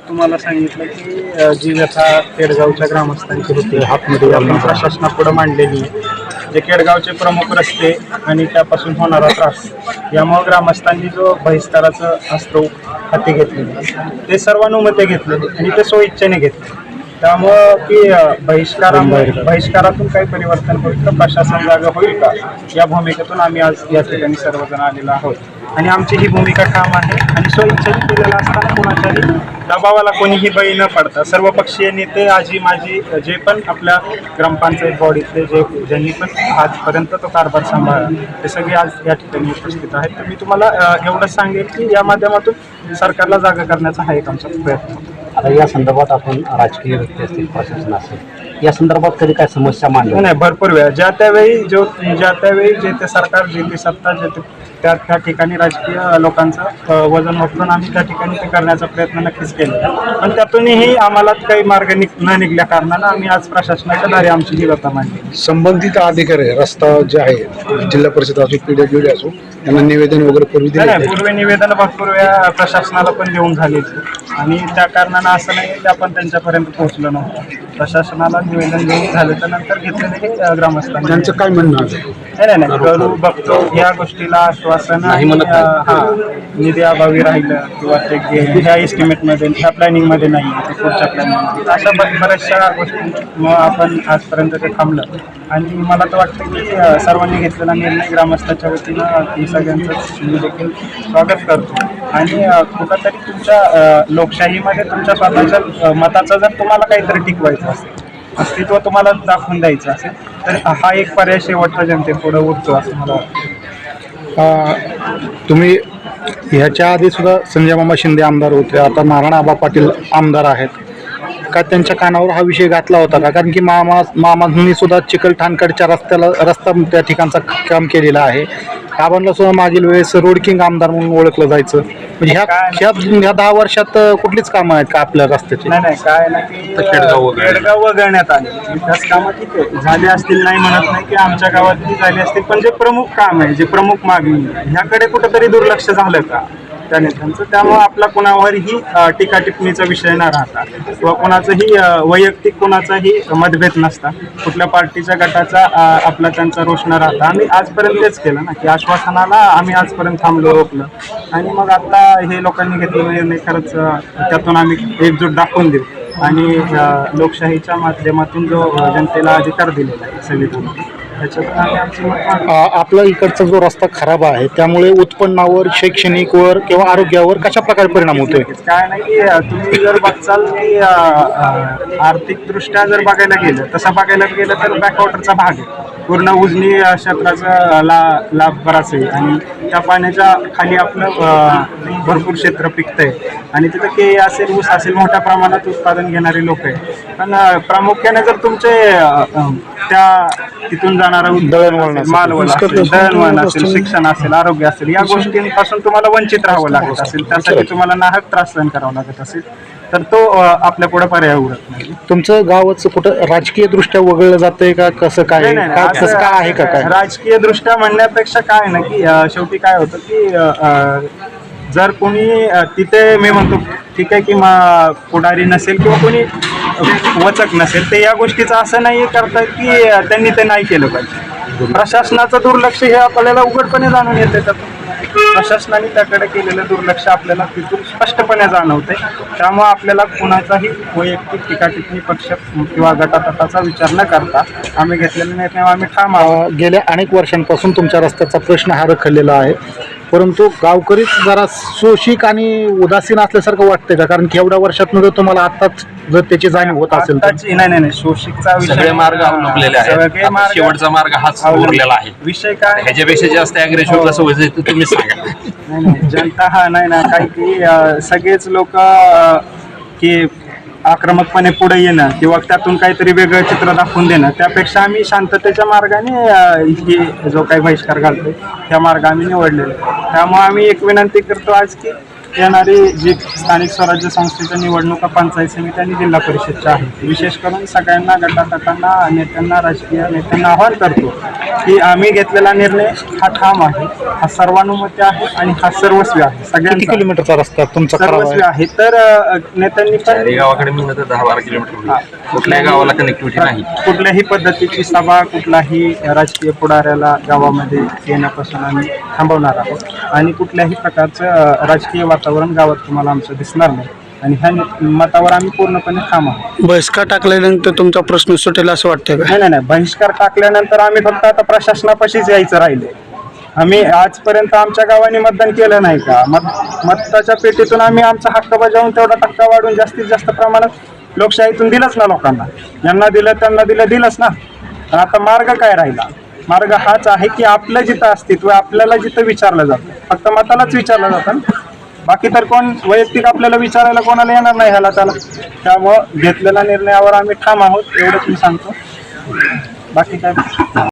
तुम्हाला सांगितलं की अ, जी व्यथा केडगावच्या ग्रामस्थांची होती हातमध्ये आपण प्रशासनापुढे मांडलेली आहे जे केडगावचे प्रमुख रस्ते आणि त्यापासून होणारा त्रास यामुळे ग्रामस्थांनी जो बहिष्काराचं अस्त्र हाती घेतलेलं ते सर्वानुमते घेतलेले आणि ते स्वइच्छेने घेतले. त्यामुळं की अ, बहिष्कारामुळे बहिष्कारातून काही परिवर्तन होईल तर प्रशासन जागा होईल का या भूमिकेतून आम्ही आज या ठिकाणी सर्वजण आलेलो आहोत. आणि आमची ही भूमिका ठाम आहे. आणि स्वइच्छेने केलेलं असताना कुणाच्याही दबावाला कोणीही बळी न पडता सर्वपक्षीय नेते आजी माजी जे पण आपल्या ग्रामपंचायत बॉडीतले जे ज्यांनी पण आजपर्यंत तो कारभार सांभाळला ते सगळे आज या ठिकाणी उपस्थित आहेत. तर मी तुम्हाला एवढंच सांगेल की या माध्यमातून सरकारला जागा करण्याचा हा एक आमचा प्रयत्न आता या संदर्भात आपण राजकीय व्यक्ती असतील प्रशासन असेल या संदर्भात कधी काय समस्या मांडल्या? नाही भरपूर वेळा. ज्या त्यावेळी जो ज्या त्यावेळी जे ते सरकार जे ते सत्ता जे ते त्या त्या ठिकाणी राजकीय लोकांचं वजन वापरून आम्ही त्या ठिकाणी ते करण्याचा प्रयत्न नक्कीच केला. पण त्यातूनही आम्हाला काही मार्ग निघ न निघल्या कारणानं आम्ही आज प्रशासनाच्या दारी आमची व्यथा मांडली. संबंधित अधिकारी रस्ता जे आहे जिल्हा परिषद असो पीडब्ल्यूडी असो त्यांना निवेदन वगैरे पूर्वी नाही पूर्वी निवेदन भरपूर वेळा प्रशासनाला पण देऊन झालेच आणि त्या कारणानं असं नाही की आपण त्यांच्यापर्यंत पोहोचलो नव्हतं. प्रशासनाला निवेदन देऊन झालं तर नंतर घेतलेले हे ग्रामस्थांनी. त्यांचं काय म्हणणं आहे? नाही नाही नाही. करू बघतो या गोष्टीला आश्वासन नाही म्हणत हा निधी अभावी राहिलं किंवा ते गे- ह्या एस्टिमेटमध्ये ह्या प्लॅनिंगमध्ये नाही आहे ते पुढच्या प्लॅनिंगमध्ये अशा ब- बऱ्याचशा गोष्टी आपण आजपर्यंत ते थांबलं. आणि मला तर वाटतं की अं, सर्वांनी घेतलेला निर्णय ग्रामस्थाच्या वतीनं मी सगळ्यांचं मी देखील स्वागत करतो. आणि अं, कुठंतरी तुमच्या अं, लोकशाहीमध्ये तुमच्या स्वतःच्या अं, मताचं जर तुम्हाला काहीतरी टिकवायचं असेल अस्तित्व तुम्हाला दाखवून द्यायचं असेल तर हा एक पर्याय शेवटचा जनतेपुढे उठतो असं मला वाटतं. तुम्ही ह्याच्या आधी सुद्धा संजय मामा शिंदे आमदार होते आता नारायण आबा पाटील आमदार आहेत. का त्यांच्या कानावर हा विषय घातला होता का? कारण की मामा मामांनी सुद्धा चिकलठाणकडच्या रस्त्याला रस्ता त्या ठिकाणचा काम केलेला आहे. आबांना सुद्धा मागील वेळेस रोड किंग आमदार म्हणून ओळखलं जायचं. म्हणजे ह्या ह्या ह्या दहा वर्षात कुठलीच कामं आहेत का आपल्या रस्त्याची? नाही नाही काय ना की खेडगाव वगळणे. खेडगाव वगळण्यात आले. विकास कामं ठीक आहे झाली असतील नाही म्हणत नाही की आमच्या गावातली झाली असतील पण जे प्रमुख काम आहे जे प्रमुख मागणी आहे, ह्याकडे कुठंतरी दुर्लक्ष झालं का? त्या नेत्यांचं त्यामुळे आपला कोणावरही टीका टिप्पणीचा विषय न राहता किंवा कोणाचंही वैयक्तिक कोणाचाही मतभेद नसता कुठल्या पार्टीच्या गटाचा आपला त्यांचा रोष न राहता आम्ही आजपर्यंत तेच केलं ना की आश्वासनाला आम्ही आजपर्यंत थांबलो रोखलं. आणि मग आता हे लोकांनी घेतलेला निर्णय खरंच त्यातून आम्ही एकजूट दाखवून देऊ आणि लोकशाहीच्या माध्यमातून जो जनतेला अधिकार दिलेला आहे संविधानात. आपला इकडचा जो रस्ता खराब आहे त्यामुळे उत्पन्नावर शैक्षणिकवर किंवा आरोग्यावर कशा प्रकारे परिणाम होतोय? काय नाही की तुम्ही जर बघचाल की आर्थिकदृष्ट्या जर बघायला गेलं तसं बघायला गेलं तर बॅकवॉटरचा भाग आहे. पूर्ण उजनी क्षेत्राचा ला लाभ बराच आहे आणि त्या पाण्याच्या खाली आपलं भरपूर क्षेत्र पिकतंय. आणि तिथं केळी असेल ऊस असेल मोठ्या प्रमाणात उत्पादन घेणारे लोक आहे पण प्रामुख्याने जर तुमचे त्या तिथून जाणारा दळणवळण असेल, मालवण असेल दळणवळण असेल शिक्षण असेल आरोग्य असेल या गोष्टींपासून तुम्हाला वंचित राहावं लागत असेल. त्यासाठी तुम्हाला नाहक त्रास सहन करावा लागत असेल. तर तो अ, आपल्या पुढे पर्याय उरत नाही. तुमचं गावाचं कुठं राजकीय दृष्ट्या वगळलं जातंय का? कसं काय? नाही, नाही, का नाही. काय आहे का काय? राजकीय दृष्ट्या म्हणण्यापेक्षा काय ना की अ, शेवटी काय होतं की अ, अ, जर कोणी अ, तिथे मी म्हणतो ठीक आहे की मा पुढारी नसेल किंवा कोणी वचक नसेल. ते या गोष्टीचं असं नाही करतात की त्यांनी ते नाही केलं पाहिजे. प्रशासनाचं दुर्लक्ष हे आपल्याला उघडपणे जाणून येते त्यातून. प्रशासनाने त्याकडे केलेलं दुर्लक्ष आपल्याला तिथून स्पष्टपणे जाणवते त्यामुळे आपल्याला कुणाचाही वैयक्तिक टीका टिप्पणी पक्ष किंवा गटातटाचा विचार न करता आम्ही घेतलेले निर्णय आम्ही ठाम आहोत. गेल्या अनेक वर्षांपासून तुमच्या रस्त्याचा प्रश्न हा रखडलेला आहे. परंतु गावकरीच जरा शोषिक आणि उदासीन असल्यासारखं वाटतंय का? कारण की एवढ्या वर्षात जर तुम्हाला आताच जर त्याची जाणीव होत असेल तर. नाही नाही नाही. शोषिकचा विषय सगळे मार्ग अवलंबलेले आहेत. सगळे आता मार्ग शेवटचा मार्ग हाच. उरलेला आहे. विषय काय? ह्याच्यापेक्षा जास्त अग्रेशन कसं व्हायचं ते तुम्ही सांगा. नाही नाही. जनता हा नाही ना काही की अं, सगळेच लोक की आक्रमकपणे पुढे येणं किंवा त्यातून काहीतरी वेगळं चित्र दाखवून देणं त्यापेक्षा आम्ही शांततेच्या मार्गाने ही जो काही बहिष्कार घालतोय त्या मार्ग आम्ही निवडलेला त्यामुळे आम्ही एक विनंती करतो आज की येणारी जी स्थानिक स्वराज्य संस्थेच्या निवडणुका पंचायत समिती आणि जिल्हा परिषदच्या आहेत विशेष करून सगळ्यांना गटातटांना नेत्यांना राजकीय नेत्यांना आवाहन करतो की आम्ही घेतलेला निर्णय हा ठाम आहे हा सर्वानुमती आहे आणि हा सर्वस्वी आहे. किती सगळ्यांचा किलोमीटरचा रस्ता आहे तुमचा खराब सर्वस्वी आहे. आहे तर अ, नेत्यांनी पण गावाकडे तर दहा बारा किलोमीटर. कुठल्याही गावाला कनेक्टिव्हिटी नाही. कुठल्याही पद्धतीची सभा कुठलाही राजकीय पुढाऱ्याला गावामध्ये येण्यापासून आम्ही थांबवणार आहोत. आणि कुठल्याही प्रकारचं अ, राजकीय वातावरण गावात तुम्हाला आमचं दिसणार नाही. आणि ह्या नि- मतावर आम्ही पूर्णपणे ठाम आहोत. बहिष्कार टाकल्यानंतर तुमचा प्रश्न सुटेल असं वाटतंय का? नाही नाही नाही. बहिष्कार टाकल्यानंतर आम्ही फक्त आता प्रशासनापाशीच यायचं राहिले आम्ही आजपर्यंत आमच्या गावाने मतदान केलं नाही का? मत मताच्या पेटीतून आम्ही आमचा हक्क बजावून तेवढा टक्का वाढून जास्तीत जास्त प्रमाणात लोकशाहीतून दिलंच ना लोकांना. ज्यांना दिलं त्यांना दिलं दिलंच ना. पण आता मार्ग काय राहिला? मार्ग हाच आहे की आपलं जिथं अस्तित्व आहे, आपल्याला जिथं विचारलं जातं. फक्त मतालाच विचारलं जातं ना. बाकी तर कोण वैयक्तिक आपल्याला विचारायला कोणाला येणार नाही ह्याला त्याला. त्यामुळं घेतलेल्या निर्णयावर आम्ही ठाम आहोत एवढंच मी सांगतो. बाकी काय?